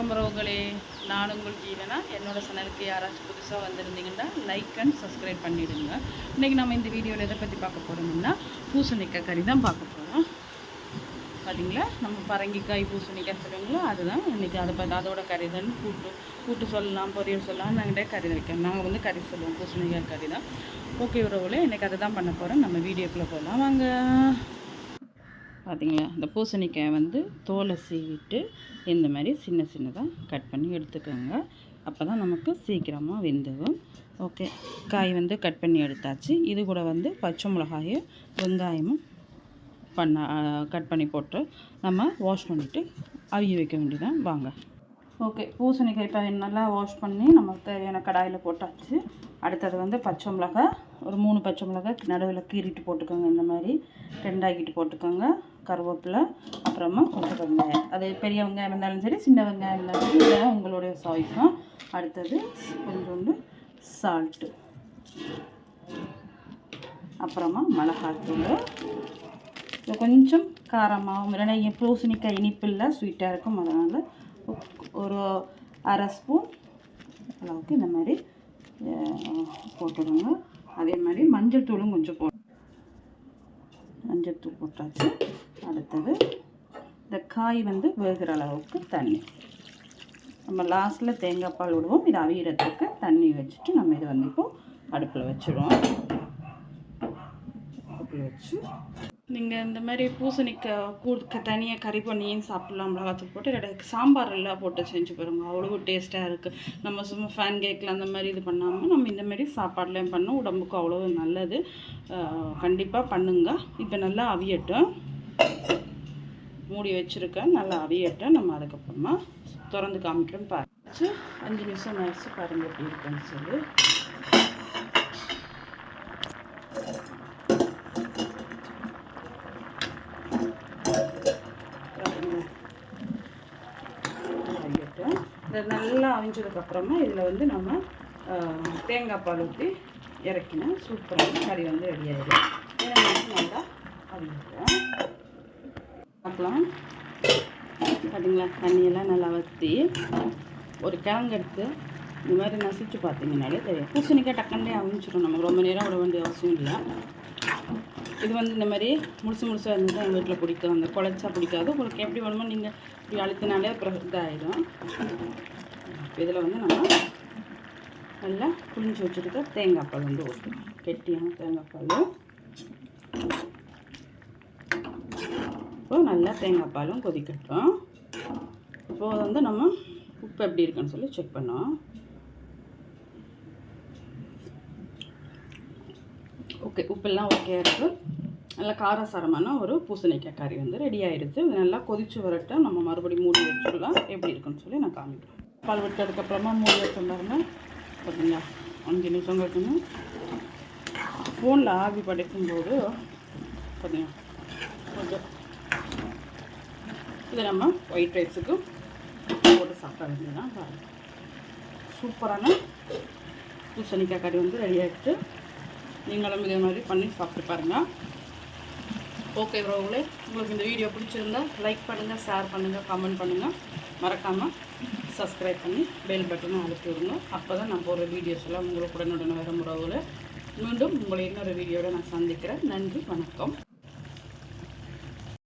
நம்ம சேனலுக்கு யாராச்சும் புதுசாக வந்திருந்தீங்கன்னா லைக் அண்ட் சப்ஸ்கிரைப் பண்ணிவிடுங்க இன்றைக்கி நம்ம இந்த வீடியோவில் எதை பற்றி பார்க்க போகிறோம்னா பூசணிக்காய் கறி தான் பார்க்க போகிறோம் பார்த்தீங்களா நம்ம பரங்கிக்காய் பூசணிக்காய் சொல்லுவீங்களோ அதுதான் இன்றைக்கி அதை பற்றி அதோட கறி தான். கூட்டு கூட்டு சொல்லலாம் பொரியல் சொல்லலாம் நாங்கள் கறி வைக்கணும் நாங்கள் வந்து கறி சொல்லுவோம் பூசணிக்காய் கறி தான். ஓகே உறவுகளே இன்றைக்கி அதை தான் பண்ண போகிறோம் நம்ம வீடியோக்குள்ளே போகலாம் வாங்க. பார்த்திங்களா? இந்த பூசணிக்காய் வந்து தோலை சீவிட்டு இந்த மாதிரி சின்ன சின்னதாக கட் பண்ணி எடுத்துக்கோங்க. அப்போ தான் நமக்கு சீக்கிரமாக வெந்துடும். ஓகே. காய் வந்து கட் பண்ணி எடுத்தாச்சு. இது கூட வந்து பச்சை மிளகாயும் வெங்காயமும் பண்ண கட் பண்ணி போட்டு நம்ம வாஷ் பண்ணிவிட்டு அவிய வைக்க வேண்டியதான் வாங்க. ஓகே. பூசணிக்காய் இப்போ நல்லா வாஷ் பண்ணி நமக்கு தேவையான கடாயில் போட்டாச்சு. அடுத்தது வந்து பச்சை மிளகாய் ஒரு மூணு பச்சை மிளகாய் நடுவில் கீறிட்டு போட்டுக்கோங்க. இந்த மாதிரி ரெண்டாக்கிட்டு போட்டுக்கோங்க. கருவேப்பிலை அப்புறமா கொஞ்சம் வெங்காயம். அது பெரிய வெங்காயம் இருந்தாலும் சரி சின்ன வெங்காயம் இருந்தாலும் சரி இதெல்லாம் உங்களுடைய சாய்ஸும் அடுத்தது கொஞ்சோண்டு சால்ட்டு அப்புறமா மிளகாத்தூள். இது கொஞ்சம் காரமாகவும் இல்லைன்னா பூசணிக்காய் இனிப்பு இல்லை ஸ்வீட்டாக இருக்கும். அதனால் ஒரு அரை ஸ்பூன் அளவுக்கு இந்த மாதிரி போட்டுடுங்க. அதே மாதிரி மஞ்சள் தூளும் கொஞ்சம் போ மஞ்சத்தூள் போட்டாச்சு. அடுத்தது இந்த காய் வந்து வேகிற அளவுக்கு தண்ணி. நம்ம லாஸ்ட்டில் தேங்காய் பால் விடுவோம். இது அவியறதுக்கு தண்ணி வச்சுட்டு நம்ம இதை வந்து இப்போது அடுப்பில் வச்சுடுவோம் வச்சு. நீங்கள் இந்த மாதிரி பூசணிக்காய் கூ தனியாக கறி பண்ணியும் சாப்பிட்லாம் மிளகாத்தூள் போட்டு. இல்லாட்டி சாம்பார் எல்லாம் போட்டு செஞ்சு பாருங்க. அவ்வளோ டேஸ்ட்டாக இருக்குது நம்ம சும்மா ஃபேன் கேக்கில் அந்த மாதிரி இது பண்ணாமல் நம்ம இந்த மாதிரி சாப்பாடுலேயும் பண்ணோம். உடம்புக்கு அவ்வளோ நல்லது. கண்டிப்பாக பண்ணுங்க. இப்போ நல்லா அவியட்டும். மூடி வச்சுருக்கேன். நல்லா அவியட்டும். நம்ம அதுக்கப்புறமா திறந்து காமிக்கிறோம் பார்த்து அஞ்சு நிமிஷம் ஆயிடுச்சு பாருங்கள் எப்படி இருக்குன்னு சொல்லி. இதை நல்லா அவிஞ்சதுக்கப்புறமா இதில் வந்து நம்ம தேங்காய் பால் ஊற்றி இறக்கினா சூப்பரான கறி வந்து ரெடி ஆகிடும் இதை நல்லா அவிஞ்சிட்டோம் பார்க்கலாம். பார்த்தீங்களா தண்ணியெல்லாம் நல்லா வற்றி ஒரு கிழங்கு எடுத்து இந்த மாதிரி நசிச்சு பார்த்தீங்கனாலே தெரியும். பூசணிக்காய் டக்குனே அவிஞ்சிடும் நமக்கு ரொம்ப நேரம் விட வேண்டிய அவசியம் இல்லை. இது வந்து இந்த மாதிரி முழுசு முழுசாக இருந்து தான் எங்கள் வீட்டில் பிடிக்கும். அந்த குழச்சா பிடிக்காது. உங்களுக்கு எப்படி வேணுமோ நீங்கள் இப்படி அழுத்தினாலே அப்புறம் இதாகிடும் இதில் வந்து நம்ம நல்லா புளிஞ்சு வச்சுருக்க தேங்காய் பால் வந்து ஊற்றணும் கெட்டியான தேங்காய் பால். இப்போது நல்லா தேங்காய் பாலும் கொதிக்கட்டும். இப்போது வந்து நம்ம உப்பு எப்படி இருக்குன்னு சொல்லி செக் பண்ணோம். ஓகே உப்பெல்லாம் ஓகே இருக்குது நல்லா காரசாரமான ஒரு பூசணிக்காய் கறி வந்து ரெடி ஆகிடுது நல்லா கொதிச்சு வரட்டும். நம்ம மறுபடியும் மூடி வச்சுக்கலாம் எப்படி இருக்குன்னு சொல்லி நான் காமிக்கிறேன். பால் விட்டதுக்கப்புறமா மூடி வச்சோம் பாருங்க. பார்த்தீங்களா அஞ்சு நிமிஷம் கட்டணும். ஃபோனில் ஆவி படைக்கும்போது பார்த்தீங்களா கொஞ்சம். இதை நம்ம ஒயிட் ரைஸுக்கு போட்டு சாப்பிட வேண்டியதான் பாருங்கள் சூப்பரான பூசணிக்காய் கறி வந்து ரெடி ஆகிடுச்சு நீங்களும் இதே மாதிரி பண்ணி சாப்பிட்டு பாருங்கள் ஓகே ப்ரோங்களே உங்களுக்கு இந்த வீடியோ பிடிச்சிருந்தா லைக் பண்ணுங்கள் ஷேர் பண்ணுங்கள் கமெண்ட் பண்ணுங்கள் மறக்காமல் சப்ஸ்கிரைப் பண்ணி பெல் பட்டனை அழுத்தி விடுங்க. அப்போ தான் நான் போகிற வீடியோஸ் எல்லாம் உங்களுக்கு உடனுடன் வர முறவில் மீண்டும் உங்களை இன்னொரு வீடியோவில் நான் சந்திக்கிறேன். நன்றி வணக்கம்.